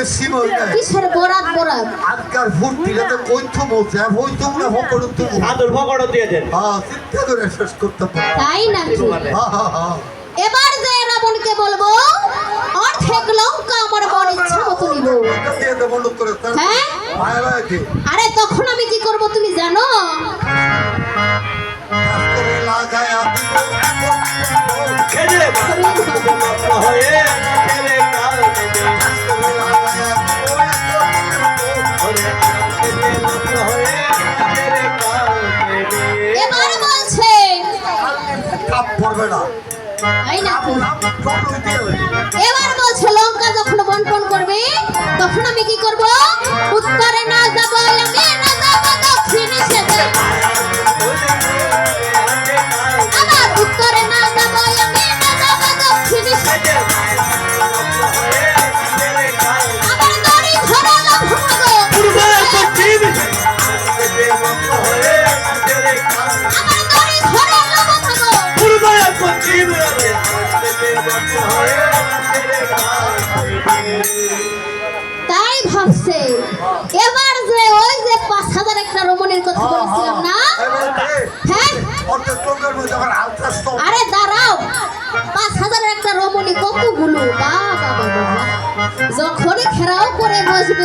মইনা কিসের বরাত বরাত? আজকাল ফুর্তিটা তো কইতো মজা হইতো না হকড় তো আদর ফকড় দিয়ে দেন। হ্যাঁ চিন্তা করে শেষ করতে পারো। তাই নাকি? হ্যাঁ হ্যাঁ এবার যে রাবণকে বলব অর্ধেক লঙ্কা আমার মন ইচ্ছা মতো নিব। হ্যাঁ? আরে তখন আমি কি করব তুমি জানো? লাগায় পড়বে না। তাই প্রবলেম হবে।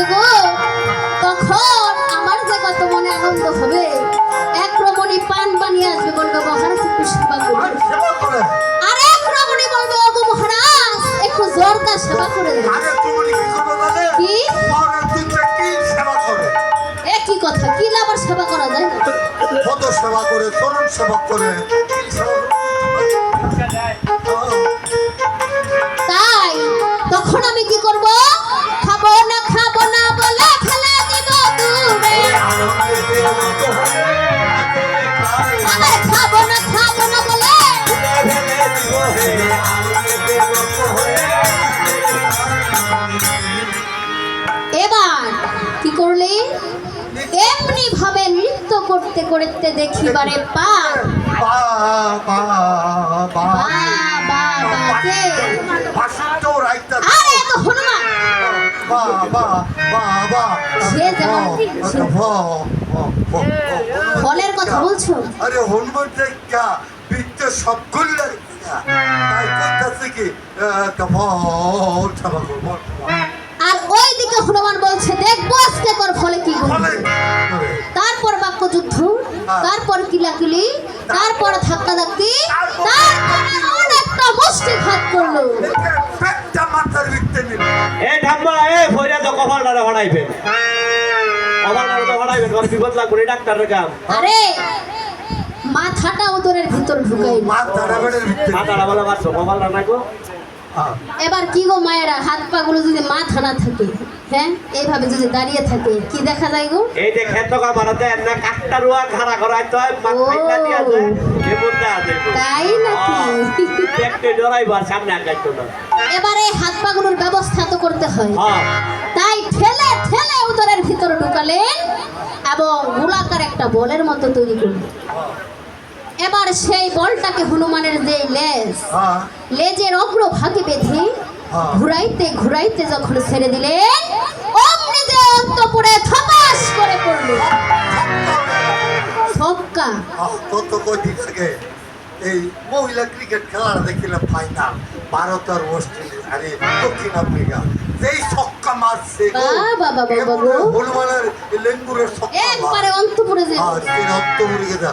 গো। তখন আমার যে কত মনে আনন্দ হবে এক রমণী পান বানিয়ে আসবে বলবে মহারাজ একটু সেবা সেবা আর এক রমণী বলবে ওগো মহারাজ একটু জোরদার সেবা করে কি করবে তাহলে? কি? পরের দিনটা কি সেবা করে? এ কি কথা কি আবার সেবা করা যায় না? পদ সেবা করে, চরণ সেবা করে, এমনি ভাবে নৃত্য করতে করতে দেখিবারে পা। বা, বা, আরে। ফলের কথা বলছো? আরে হনুমান দেখা বৃত্ত সব করলে তাই করতেছে কি আহ, দিকে হনুমান বলছে দেখব আজকে তোর ফলে কি তারপর বাক্য যুদ্ধ তারপর কিলাকিলি তারপর ধাক্কা ধাক্কি তারপরে অনেকটা মুষ্টি ঘাত করল। এটা পেটটা মাথার ভিতরে নিল। এ ঠাম্মা এ ফইরা তো বানাইবেন। কপালটারে তো বিপদ লাগবে ডাক্তারের কাম। আরে মাথাটা ওদরের ভিতর ঢুকাই ভিতরে মাথাটা বলে মারছো কপালটা নাই গো হ্যাঁ। এবার কি গো মায়েরা হাত পা গুলো যদি মাথা না থাকে? হ্যাঁ এইভাবে যদি দাঁড়িয়ে থাকে কি দেখা যায় গো? এই যে না কাটটা রুয়া খাড়া করাই তো মাথা দিয়া যায় তাই নাকি? একটু ডরাইবার সামনে আগাইতো না। এবারে হাত পা গুলোর ব্যবস্থা তো করতে হয়। হ্যাঁ। তাই ঠেলে ঠেলে উদরের ভিতরে ঢুকালেন এবং গোলাকার একটা বলের মতো তৈরি করলেন। এবার সেই বলটাকে হনুমানের যে লেজ হ্যাঁ। লেজের অগ্রভাগে বেঁধে। ঘুরাইতে ঘুরাইতে যখন ছেড়ে দিলেন অমনি যে অন্তপুরে থপাস করে পড়ল। ছক্কা। কত কদিন আগে এই মহিলা ক্রিকেট খেলাটা দেখিলাম ফাইনাল ভারত আর অস্ট্রেলিয়া আরে দক্ষিণ আফ্রিকা। যেই ছক্কা মারছে। হনুমানের লেঙ্গুরের ছক্কা একবারে অন্তপুরে যে অন্তপুরে গেছে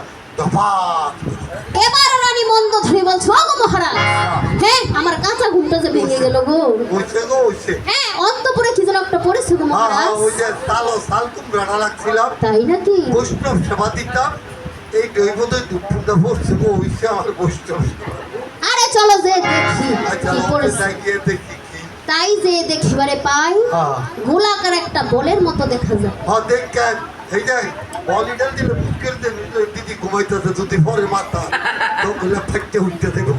রানী মন্দ ধরে বলছো গো মহারাজ হ্যাঁ আমার কাঁচা ঘুমটা যে ভেঙে গেল গো। হ্যাঁ অন্তপুরে কি যেন একটা পড়েছে গো হ্যাঁ হ্যাঁ, মহারাজ। ওই যে তালো সালকুম রানা লাগছিলাম তাই নাকি? বৈষ্ণব সেবা দিতাম। এই দৈবতই দুপুরটা পড়ছে গো হইছে আমার বৈষ্ণব আরে চলো যে দেখি কি গিয়ে দেখি তাই যে দেখিবারে পাই। হ্যাঁ। গোলাকার একটা বলের মতো দেখা যায়। দেখেন। এই যে বলিটা দিলে বুকের দিদি ঘুমাইতেছে যদি পরে মাথা তো বলে ফেটে উঠতে দেখো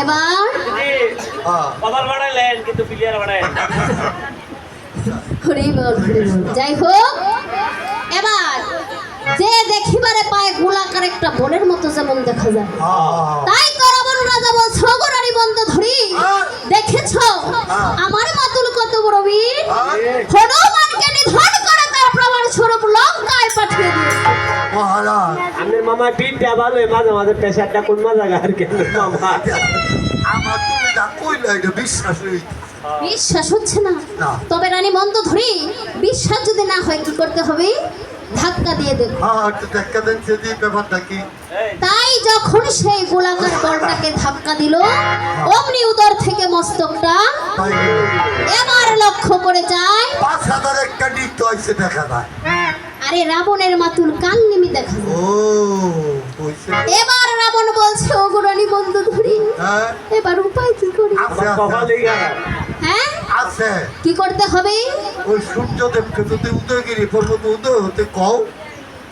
এবার? হ্যাঁ। কপাল কিন্তু প্লেয়ার বানাই হরি বল যাই হোক এবার যে দেখিবারে পায় গোলাকার একটা বলের মতো যেমন দেখা যায়। হ্যাঁ। তাই তো রাবণ রাজা "ওগো বন্ধ ধরি। হ্যাঁ। দেখেছ। আমার মাতুল কত বড় বীর? হনুমানকে নিধন করে তার প্রমাণ স্বরূপ লঙ্কায় পাঠিয়ে দিয়েছে। মহারাজ। আমার মামা পিঠটা ভালো মাঝে মাঝে প্রেশারটা কোন মজা আর কেন মামা। আমার তুমি যা কইলে এটা বিশ্বাস হইতে বিশ্বাস হচ্ছে না। তবে রানী মন্দ ধরি বিশ্বাস যদি না হয় কি করতে হবে? ধাক্কা দিয়ে দেব। হ্যাঁ দেন সেদিন ব্যাপারটা কি? তাই যখন সেই গোলাকার বলটাকে ধাক্কা দিল অমনি উদর থেকে মস্তকটা এবার লক্ষ্য করে যায়। পাঁচ হাজার একটা নৃত্য হয়েছে দেখা যায়। আরে রাবণের মাতুল কাল নিমি দেখা ও এবার রাবণ বলছে ও রানী মন্দ ধরি। হ্যাঁ। এবার উপায় কি করি? আমার কপালেই খারাপ হ্যাঁ? আছে কি করতে হবে? ওই সূর্যদেবকে যদি উদয়গিরি পর্বত উদয় হতে কও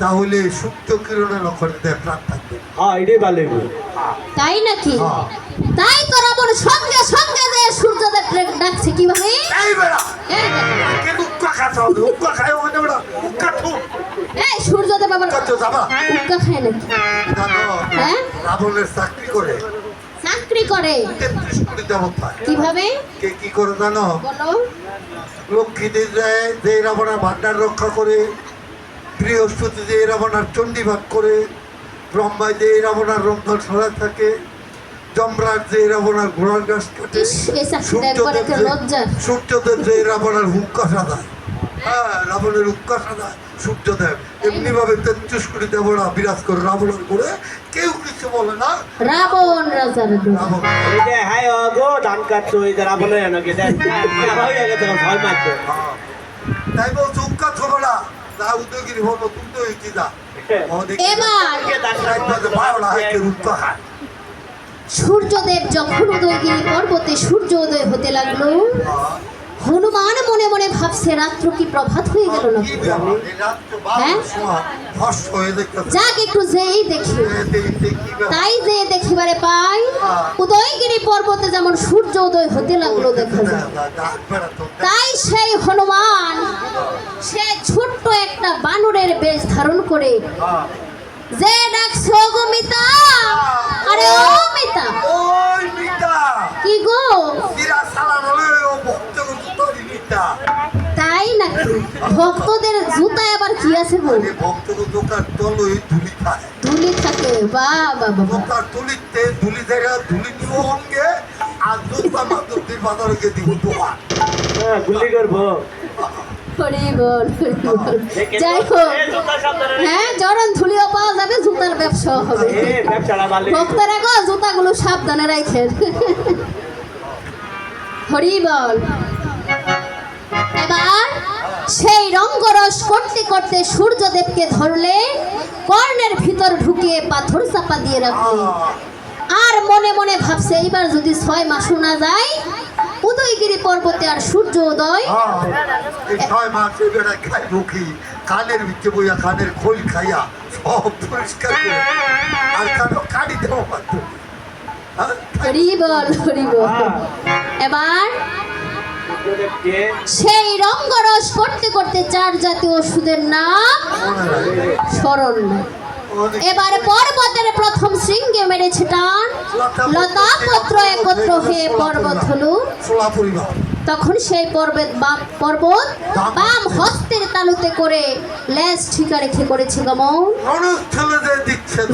তাহলে সূর্য কিরণের লক্ষণে দেয় প্রাণ থাকবে। হ্যাঁ এটাই ভালো। তাই নাকি? হ্যাঁ। তাই তো রাবণ সঙ্গে সঙ্গে যে সূর্যদেব ডাকছে কীভাবে? এই বেড়া! এই খাতে হবে খায় ওখানে থু এই যাবা? খায় নাকি? হ্যাঁ? রাবণের চাকরি করে। চাকরি করে? কীভাবে? কে কি করে জানো? যে রাবণের ভান্ডার রক্ষা করে বৃহস্পতি যে রাবণার চণ্ডীভাগ করে ব্রহ্মায় যে রাবণার রন্ধন সরা থাকে যমরাজ যে রাবণার ঘোড়ার গাছ কাটে এই সূর্যদেব যে-। রাবণের হুক্কা সাদায় হ্যাঁ রাবণের হুক্কা সাদায় সূর্যদেব এমনি ভাবে তেত্রিশ কোটি দেবরা বিরাজ করে রাবণের করে কেউ কিছু বলে না রাবণ রাজার রাবণ এই যে হাই গো ধান কাটতো এই যে এনকে হয়ে মারছে হ্যাঁ। তাই বলছে না উদয়গিরি হলো তুমি তো কি যা ও এবার বারোটা হয় খায় সূর্যদেব যখন উদয়গিরি পর্বতে সূর্য উদয় হতে লাগল হনুমান মনে মনে ভাবছে, রাত্র কি প্রভাত হয়ে গেল না হ্যাঁ? যাক একটু যেই দেখি? তাই যে দেখিবারে পাই। উদয়গিরি পর্বতে যেমন সূর্য উদয় হতে লাগল দেখা তাই সেই হনুমান, সে ছোট্ট একটা বানরের বেশ ধারণ করে। যে ডাকছে "ও ভক্তদের জুতায় আবার কি আছে গো আরে ভক্তকে দোকান তলো ধুলি খায়। ধুলি থাকে বা দোকান ধুলিতে ধুলি জায়গা ধুলি দিব অঙ্গে, আর জুতা মাত্র দুই বাজারকে দিব দোকান। হ্যাঁ গুলি করব। হরি বল যাই হোক। হ্যাঁ জরন ধুলিও পাওয়া যাবে জুতার ব্যবসা হবে ভক্তরা গো জুতাগুলো সাবধানে রাখেন হরি বল। সেই রঙ্গরস করতে করতে সূর্যদেবকে ধরলে কর্ণের ভিতর ঢুকিয়ে পাথর চাপা দিয়ে রাখবে। আর মনে মনে ভাবছে এইবার যদি ছয় মাস না যায় উদয়গিরি পর্বতে আর সূর্য উদয় হ্যাঁ, ছয় মাস খাই ঢুকি কানের ভিতরে বইয়া কানের খোল খাইয়া সব পরিষ্কার আর কানো কাটি দেওয়া পারত হরি বল হরি বল। এবার সেই রঙ্গরস করতে করতে চার জাতীয় ওষুধের নাম স্মরণ। এবার পর্বতের প্রথম শৃঙ্গে মেরেছে টান। লতা পত্র একত্র হয়ে পর্বত হলো। তখন সেই পর্বত বাম পর্বত বাম হস্তের তালুতে করে লেজ ঠিকা রেখে করেছে গমন।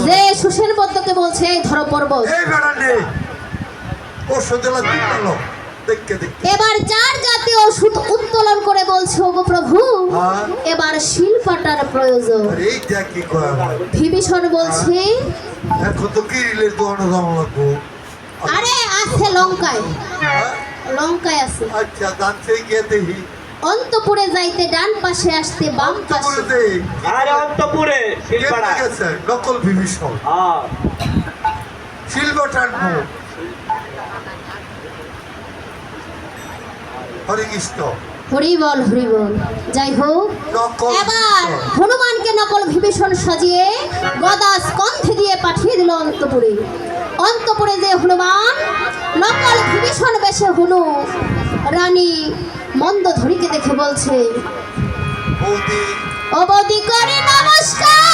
যে সুসেন পদ্মকে বলছে ধরো পর্বত। এবার চার জাতীয় ওষুধ উত্তোলন করে বলছে ওগো প্রভু হ্যাঁ। এবার শিল্পাটার প্রয়োজন। আর এই যা কি কয় আমার? বিভীষণ বলছে যাওয়া লাগবো? আরে আছে লঙ্কায়। হ্যাঁ? লঙ্কায় আছে। আচ্ছা দাঁড়ছে গিয়ে দেখি। অন্তপুরে যাইতে ডান পাশে আসতে বাম পাশে। আরে অন্তপুরে শিলপাড়া নকল বিভীষণ। হ্যাঁ। শিলবাটার হরে কৃষ্ণ হরি বল হরি বল যাই হোক এবার হনুমানকে নকল বিভীষণ সাজিয়ে গদা স্কন্ধে দিয়ে পাঠিয়ে দিল অন্তপুরে। অন্তপুরে যে হনুমান নকল বিভীষণ বেশে হনু। রানী মন্দ ধরিকে দেখে বলছে অবধি করে নমস্কার।